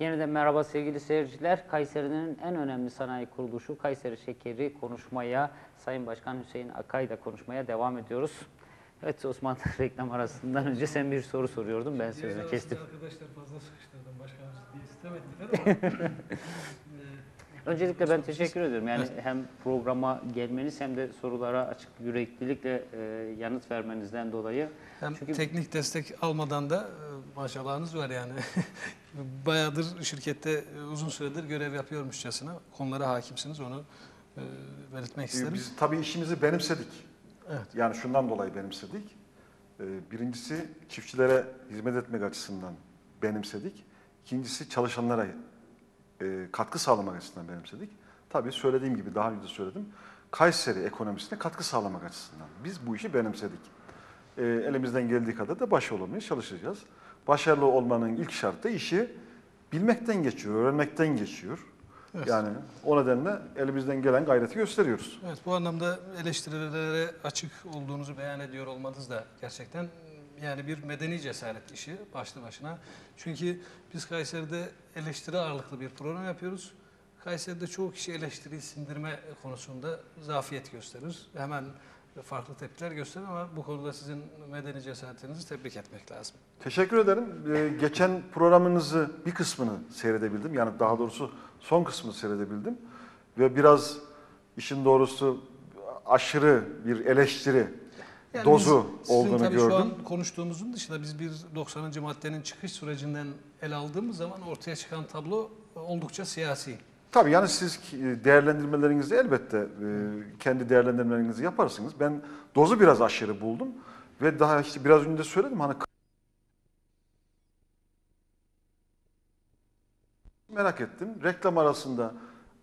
Yeniden merhaba sevgili seyirciler. Kayseri'nin en önemli sanayi kuruluşu Kayseri Şekeri konuşmaya, Sayın Başkan Hüseyin Akay'la konuşmaya devam ediyoruz. Evet Osman reklam arasından önce sen bir soru soruyordun ben sözünü kestim. Arkadaşlar fazla sıkıştırdım. Başkanımız diye istemediler ama. e, Öncelikle ben teşekkür ediyorum. Yani hem programa gelmeniz hem de sorulara açık yüreklilikle e, yanıt vermenizden dolayı. hem Çünkü- teknik destek almadan da e, maşallahınız var yani. Bayağıdır şirkette e, uzun süredir görev yapıyormuşçasına konulara hakimsiniz onu e, belirtmek isterim. Biz tabii işimizi benimsedik. Evet. Yani şundan dolayı benimsedik. Ee, Birincisi çiftçilere hizmet etmek açısından benimsedik. İkincisi çalışanlara e, katkı sağlamak açısından benimsedik. Tabii söylediğim gibi daha önce de söyledim. Kayseri ekonomisine katkı sağlamak açısından. Biz bu işi benimsedik. Ee, Elimizden geldiği kadar da başarılı olmaya çalışacağız. Başarılı olmanın ilk şartı işi bilmekten geçiyor, öğrenmekten geçiyor. Evet. Yani o nedenle elimizden gelen gayreti gösteriyoruz. Evet bu anlamda eleştirilere açık olduğunuzu beyan ediyor olmanız da gerçekten yani bir medeni cesaret işi başlı başına. Çünkü biz Kayseri'de eleştiri ağırlıklı bir program yapıyoruz. Kayseri'de çoğu kişi eleştiriyi sindirme konusunda zafiyet gösterir. Hemen farklı tepkiler gösterir ama bu konuda sizin medeni cesaretinizi tebrik etmek lazım. Teşekkür ederim. Ee, geçen programınızı bir kısmını seyredebildim. Yani daha doğrusu son kısmını seyredebildim. Ve biraz işin doğrusu aşırı bir eleştiri Yani dozu biz olduğunu tabii gördüm. Şu an konuştuğumuzun dışında biz bir 90. maddenin çıkış sürecinden ele aldığımız zaman ortaya çıkan tablo oldukça siyasi. Tabii yani siz değerlendirmelerinizi elbette e, kendi değerlendirmelerinizi yaparsınız. Ben dozu biraz aşırı buldum. Ve daha işte biraz önce de söyledim hani merak ettim. Reklam arasında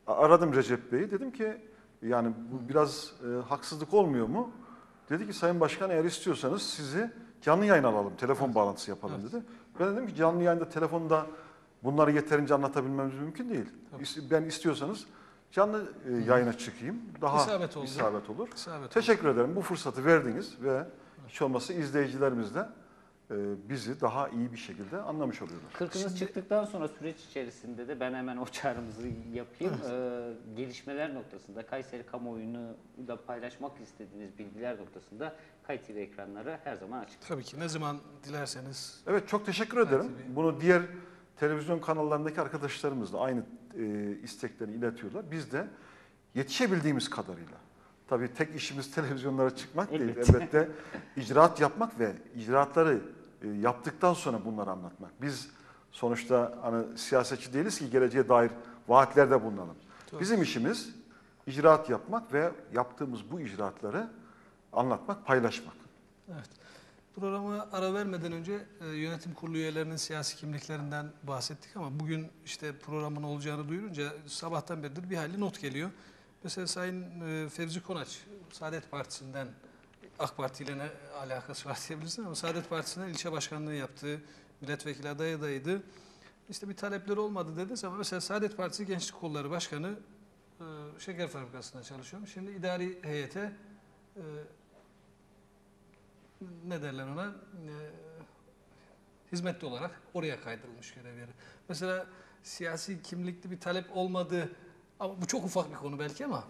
aradım Recep Bey'i. Dedim ki yani bu biraz e, haksızlık olmuyor mu? Dedi ki Sayın Başkan eğer istiyorsanız sizi canlı yayın alalım, telefon bağlantısı yapalım dedi. Ben dedim ki canlı yayında telefonda bunları yeterince anlatabilmemiz mümkün değil. İs- Ben istiyorsanız canlı e, yayına çıkayım. Daha İsabet oldu. isabet olur. İsabet Teşekkür ederim. Bu fırsatı verdiniz ve hiç olmazsa izleyicilerimiz de e, bizi daha iyi bir şekilde anlamış oluyorlar. Kırkınız Şimdi- çıktıktan sonra süreç içerisinde de ben hemen o çağrımızı yapayım. Ee, gelişmeler noktasında Kayseri kamuoyunu da paylaşmak istediğiniz bilgiler noktasında Kay TV ekranları her zaman açık. Tabii ki ne zaman dilerseniz Evet çok teşekkür ederim. tabii. Bunu diğer televizyon kanallarındaki arkadaşlarımız da aynı e, istekleri iletiyorlar. Biz de yetişebildiğimiz kadarıyla. Tabii tek işimiz televizyonlara çıkmak değil. Elbette. Elbette icraat yapmak ve icraatları e, yaptıktan sonra bunları anlatmak. Biz sonuçta hani siyasetçi değiliz ki geleceğe dair vaatlerde bulunalım. Tabii. Bizim işimiz icraat yapmak ve yaptığımız bu icraatları anlatmak, paylaşmak. evet. Programa ara vermeden önce e, yönetim kurulu üyelerinin siyasi kimliklerinden bahsettik ama bugün işte programın olacağını duyurunca sabahtan beridir bir hayli not geliyor. Mesela Sayın e, Fevzi Konaç Saadet Partisi'nden AK Parti ile ne alakası var diyebilirsin ama Saadet Partisi'nden ilçe başkanlığı yaptığı milletvekili adayı adayıydı. İşte bir talepleri olmadı dedi ama mesela Saadet Partisi Gençlik Kolları Başkanı e, şeker fabrikasında çalışıyormuş. Şimdi idari heyete e, ne derler ona e, hizmetli olarak oraya kaydırılmış görev yeri. Mesela siyasi kimlikli bir talep olmadı ama bu çok ufak bir konu belki ama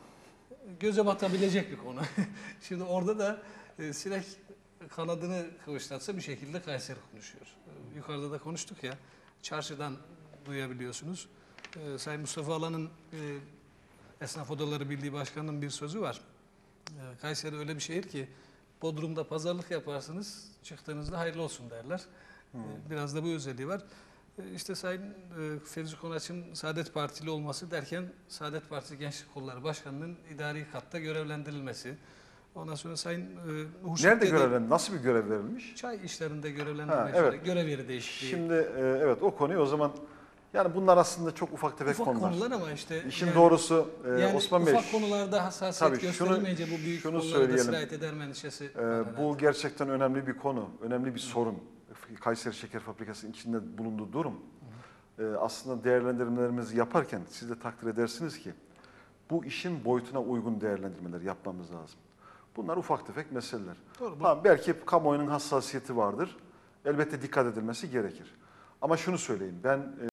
göze batabilecek bir konu. Şimdi orada da e, sinek kanadını kıvışlatsa bir şekilde Kayseri konuşuyor. E, Yukarıda da konuştuk ya çarşıdan duyabiliyorsunuz. E, Sayın Mustafa Alan'ın e, Esnaf Odaları Birliği Başkanı'nın bir sözü var. E, Kayseri öyle bir şehir ki Bodrum'da pazarlık yaparsınız, çıktığınızda hayırlı olsun derler. E, Biraz da bu özelliği var. E, İşte Sayın e, Fevzi Konaç'ın Saadet Partili olması derken Saadet Partisi Gençlik Kolları Başkanı'nın idari katta görevlendirilmesi. Ondan sonra Sayın e, Hurşit Nerede Dede- görevlen, nasıl bir görev verilmiş? Çay işlerinde üzere evet. görev yeri değişikliği. Şimdi e, evet o konuyu o zaman yani bunlar aslında çok ufak tefek ufak konular. konular ama işte İşin yani- doğrusu e, yani Osman Bey ufak konularda hassasiyet Tabii şunu- gösterilmeyince bu büyük şunu konulara da söyleyelim. sirayet eder mi endişesi e, bu herhalde. gerçekten önemli bir konu, önemli bir sorun. Kayseri Şeker Fabrikası'nın içinde bulunduğu durum. E, aslında değerlendirmelerimizi yaparken siz de takdir edersiniz ki bu işin boyutuna uygun değerlendirmeler yapmamız lazım. Bunlar ufak tefek meseleler. Doğru, bu- Tamam, belki kamuoyunun hassasiyeti vardır. Elbette dikkat edilmesi gerekir. Ama şunu söyleyeyim, ben